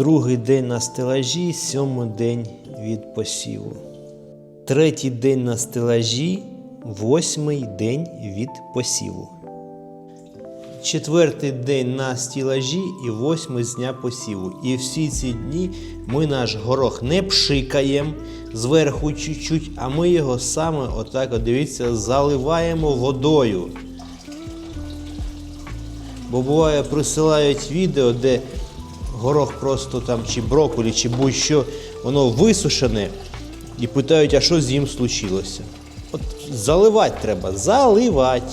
другий день на стелажі, сьомий день від посіву. Третій день на стелажі, восьмий день від посіву. Четвертий день на стілажі і восьмий з дня посіву. І всі ці дні ми наш горох не пшикаємо зверху чуть-чуть, а ми його саме отак, от дивіться, заливаємо водою. Бо буває, присилають відео, де горох просто там, чи брокколі, чи будь-що, воно висушене, і питають, а що з ним случилося. От заливати треба, заливати.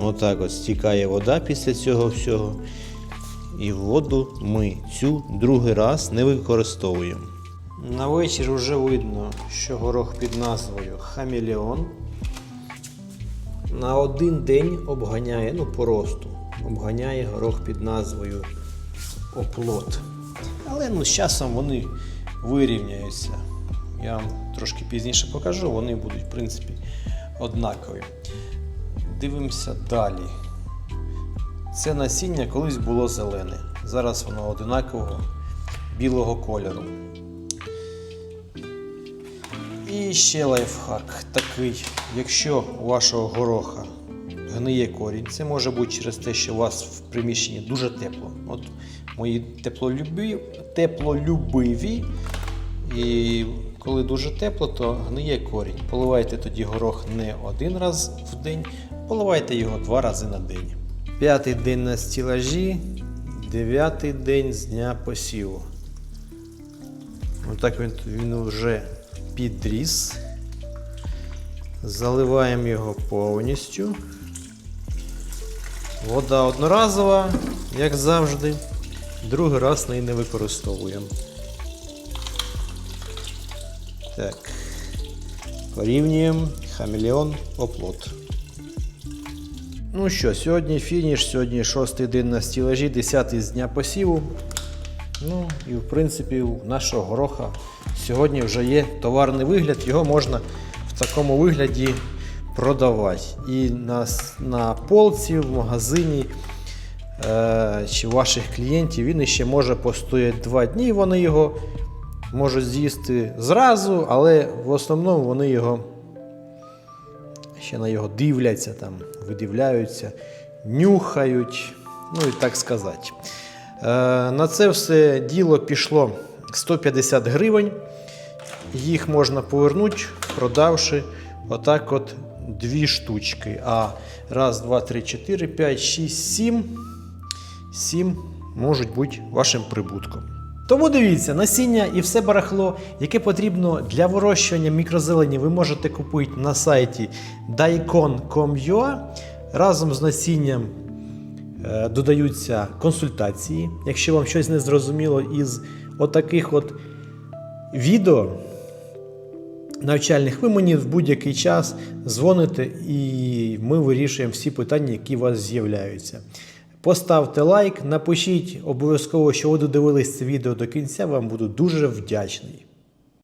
Отак от стікає вода після цього всього. І воду ми цю другий раз не використовуємо. На вечір вже видно, що горох під назвою Хамелеон на один день обганяє, ну по росту, обганяє горох під назвою Оплот. Але ну, з часом вони вирівняються. Я вам трошки пізніше покажу, вони будуть, в принципі, однакові. Дивимося далі. Це насіння колись було зелене. Зараз воно одинакового білого кольору. І ще лайфхак такий. Якщо у вашого гороха гниє корінь, це може бути через те, що у вас в приміщенні дуже тепло. От мої теплолюбі, теплолюбиві. І коли дуже тепло, то гниє корінь. Поливайте тоді горох не один раз в день, поливайте його два рази на день. П'ятий день на стілажі, дев'ятий день з дня посіву. Отак він, він вже підріс. Заливаємо його повністю. Вода одноразова, як завжди. Другий раз неї не використовуємо. Так. Порівнюємо хамелеон оплот. Ну що, сьогодні фініш, сьогодні шостий день на стілажі, десятий з дня посіву. Ну і в принципі у нашого гороха сьогодні вже є товарний вигляд, його можна в такому вигляді продавати. І на, на полці, в магазині е, чи ваших клієнтів він ще може постояти 2 дні, вони його можуть з'їсти зразу, але в основному вони його ще на його дивляться, там, видивляються, нюхають, ну і так сказати. Е, на це все діло пішло 150 гривень. Їх можна повернути, продавши отак от дві штучки. А раз, два, три, чотири, п'ять, шість, сім. Сім можуть бути вашим прибутком. Тому дивіться, насіння і все барахло, яке потрібно для вирощування мікрозелені, ви можете купити на сайті daikon.com.ua. Разом з насінням е, додаються консультації. Якщо вам щось не зрозуміло із отаких от відео навчальних, ви в будь-який час дзвоните і ми вирішуємо всі питання, які у вас з'являються. Поставте лайк, напишіть обов'язково, що ви додивились це відео до кінця, вам буду дуже вдячний.